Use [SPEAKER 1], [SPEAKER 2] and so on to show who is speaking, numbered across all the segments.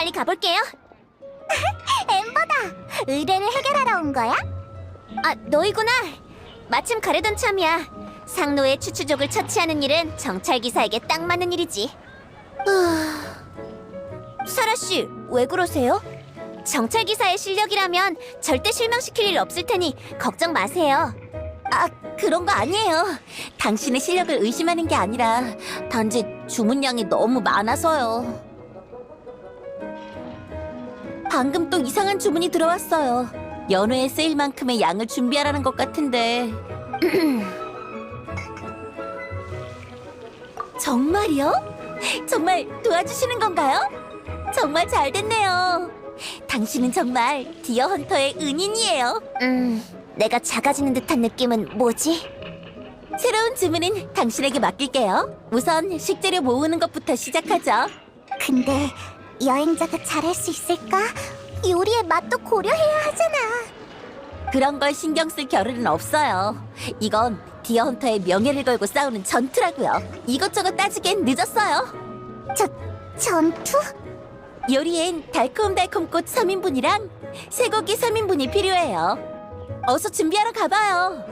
[SPEAKER 1] 빨리 가볼게요.
[SPEAKER 2] 엠버다. 의뢰를 해결하러 온 거야?
[SPEAKER 1] 아, 너희구나. 마침 가려던 참이야. 상노의 추추족을 처치하는 일은 정찰 기사에게 딱 맞는 일이지. 사라 씨, 왜 그러세요? 정찰 기사의 실력이라면 절대 실망시킬 일 없을 테니 걱정 마세요.
[SPEAKER 2] 아, 그런 거 아니에요. 당신의 실력을 의심하는 게 아니라 단지 주문량이 너무 많아서요. 방금 또 이상한 주문이 들어왔어요. 연회에 쓰일 만큼의 양을 준비하라는 것 같은데. 정말이요? 정말 도와주시는 건가요? 정말 잘 됐네요. 당신은 정말 디어 헌터의 은인이에요.
[SPEAKER 1] 음, 내가 작아지는 듯한 느낌은 뭐지?
[SPEAKER 2] 새로운 주문은 당신에게 맡길게요. 우선 식재료 모으는 것부터 시작하죠. 근데 여행자가 잘할 수 있을까? 요리의 맛도 고려해야 하잖아. 그런 걸 신경 쓸 겨를은 없어요. 이건 디어 헌터의 명예를 걸고 싸우는 전투라고요. 이것저것 따지기엔 늦었어요. 저 전투? 요리엔 달콤달콤 꽃 3인분이랑 쇠고기 3인분이 필요해요. 어서 준비하러 가봐요.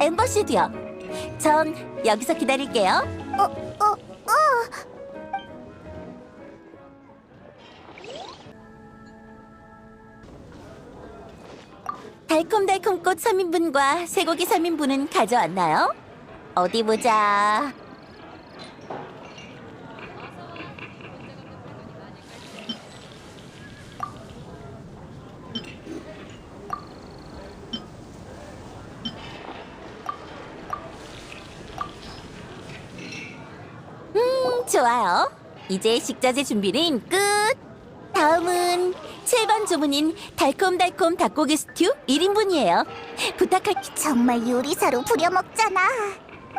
[SPEAKER 2] 엠버시드요. 전 여기서 기다릴게요. 어. 달콤달콤 꽃 3인분과 쇠고기 3인분은 가져왔나요? 어디 보자. 음, 좋아요. 이제 식자재 준비는 끝. 다음은 7번 주문인 달콤달콤 닭고기 스튜 1인분이에요. 부탁할 정말 요리사로 부려먹잖아.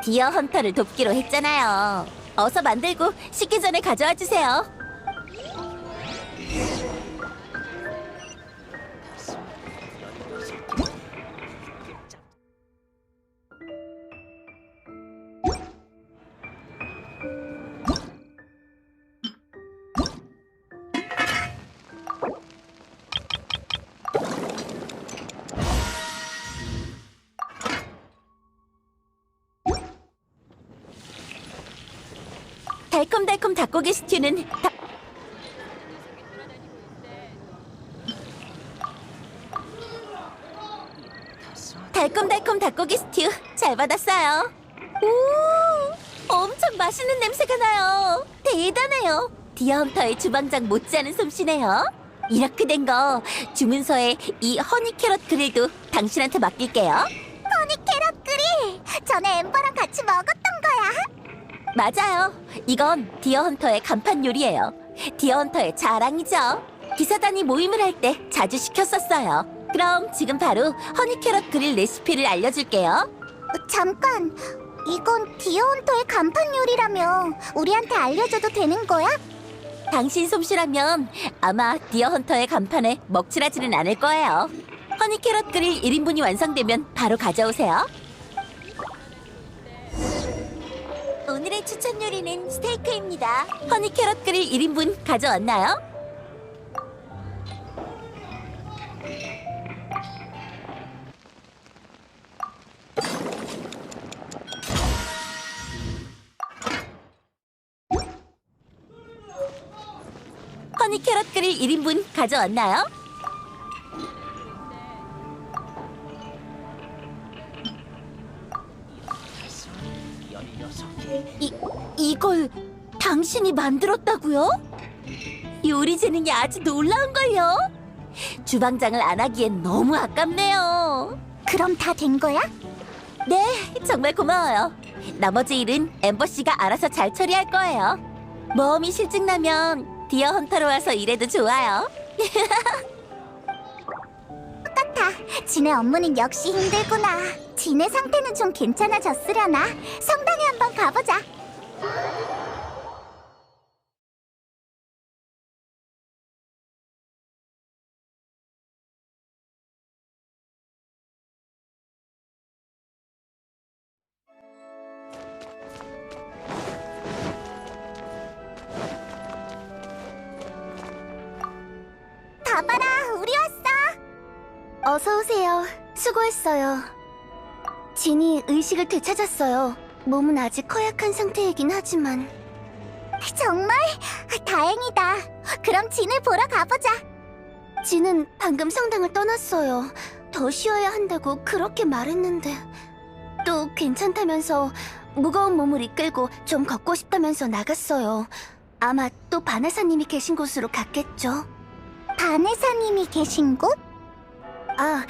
[SPEAKER 2] 디어 헌터를 돕기로 했잖아요. 어서 만들고 식기 전에 가져와 주세요. 달콤달콤 닭고기 스튜는 다... 달콤달콤 닭고기 스튜 잘 받았어요. 오, 엄청 맛있는 냄새가 나요. 대단해요. 디어헌터의 주방장 못지않은 솜씨네요. 이렇게 된 거 주문서에 이 허니 캐럿 그릴도 당신한테 맡길게요. 허니 캐럿 그릴 전에 엠버랑 같이 먹었던 거야. 맞아요. 이건 디어헌터의 간판 요리예요. 디어헌터의 자랑이죠. 기사단이 모임을 할 때 자주 시켰었어요. 그럼 지금 바로 허니캐럿 그릴 레시피를 알려줄게요. 잠깐, 이건 디어헌터의 간판 요리라며 우리한테 알려줘도 되는 거야? 당신 솜씨라면 아마 디어헌터의 간판에 먹칠하지는 않을 거예요. 허니캐럿 그릴 1인분이 완성되면 바로 가져오세요. 오늘의 추천 요리는 스테이크입니다. 허니 캐럿 그릴 1인분 가져왔나요? 허니 캐럿 그릴 1인분 가져왔나요? 이, 이걸 당신이 만들었다고요? 요리 재능이 아주 놀라운걸요? 주방장을 안 하기엔 너무 아깝네요. 그럼 다 된 거야? 네, 정말 고마워요. 나머지 일은 엠버 씨가 알아서 잘 처리할 거예요. 모험이 실증나면 디어 헌터로 와서 일해도 좋아요. 똑같아. 진의 업무는 역시 힘들구나. 진의 상태는 좀 괜찮아졌으려나? 성당에 한번 가보자.
[SPEAKER 1] 봐봐라, 우리 왔어. 어서 오세요. 수고했어요. 진이 의식을 되찾았어요. 몸은 아직 허약한 상태이긴 하지만. 정말 다행이다. 그럼 진을 보러 가보자. 진은 방금 성당을 떠났어요. 더 쉬어야 한다고 그렇게 말했는데. 또 괜찮다면서 무거운 몸을 이끌고 좀 걷고 싶다면서 나갔어요. 아마 또 바네사님이 계신 곳으로 갔겠죠. 바네사님이 계신 곳? 아,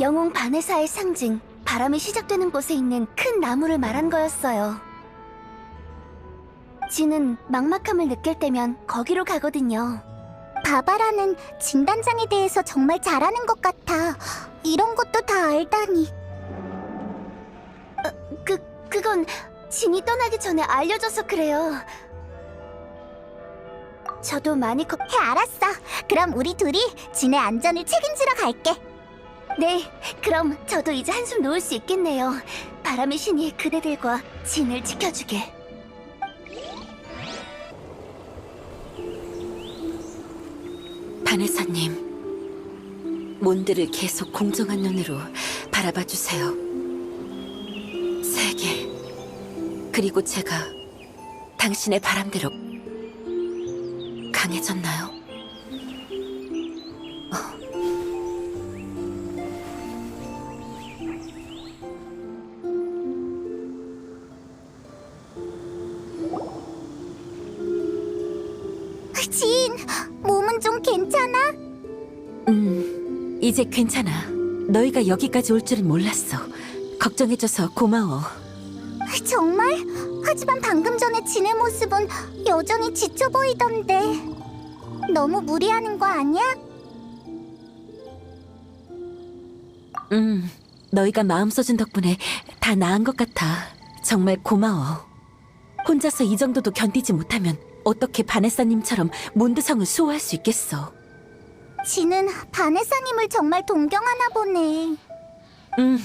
[SPEAKER 1] 영웅 바네사의 상징, 바람이 시작되는 곳에 있는 큰 나무를 말한 거였어요. 지는 막막함을 느낄 때면 거기로 가거든요. 바바라는 진단장에 대해서 정말 잘하는 것 같아. 이런 것도 다 알다니. 어, 그, 그건 진이 떠나기 전에 알려줘서 그래요. 저도 많이 겁... 해 알았어. 그럼 우리 둘이 진의 안전을 책임지러 갈게. 네, 그럼 저도 이제 한숨 놓을 수 있겠네요. 바람의 신이 그대들과 진을 지켜주게.
[SPEAKER 2] 바네사님, 몬드를 계속 공정한 눈으로 바라봐 주세요. 세계, 그리고 제가 당신의 바람대로 강해졌나요?
[SPEAKER 1] 진, 몸은 좀 괜찮아?
[SPEAKER 2] 음, 이제 괜찮아. 너희가 여기까지 올 줄은 몰랐어. 걱정해줘서 고마워.
[SPEAKER 1] 정말? 하지만 방금 전에 진의 모습은 여전히 지쳐 보이던데. 너무 무리하는 거 아니야?
[SPEAKER 2] 음, 너희가 마음 써준 덕분에 다 나은 것 같아. 정말 고마워. 혼자서 이 정도도 견디지 못하면 어떻게 바네사님처럼 몬드성을 수호할 수 있겠어.
[SPEAKER 1] 진은 바네사님을 정말 동경하나 보네.
[SPEAKER 2] 음,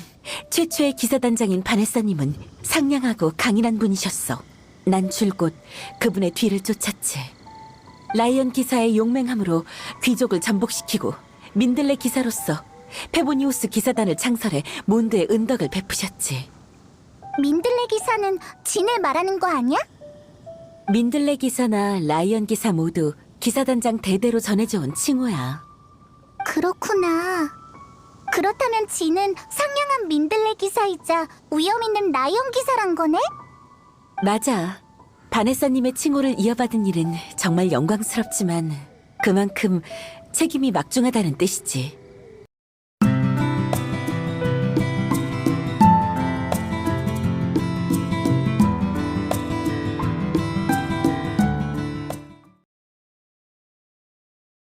[SPEAKER 2] 최초의 기사단장인 바네사님은 상냥하고 강인한 분이셨어. 난 줄곧 그분의 뒤를 쫓았지. 라이언 기사의 용맹함으로 귀족을 전복시키고 민들레 기사로서 페보니우스 기사단을 창설해 몬드의 은덕을 베푸셨지.
[SPEAKER 1] 민들레 기사는 진을 말하는 거 아니야?
[SPEAKER 2] 민들레 기사나 라이언 기사 모두 기사단장 대대로 전해져온 칭호야.
[SPEAKER 1] 그렇구나. 그렇다면 진은 상냥한 민들레 기사이자 위험 있는 라이언 기사란 거네?
[SPEAKER 2] 맞아. 바네사님의 칭호를 이어받은 일은 정말 영광스럽지만 그만큼 책임이 막중하다는 뜻이지.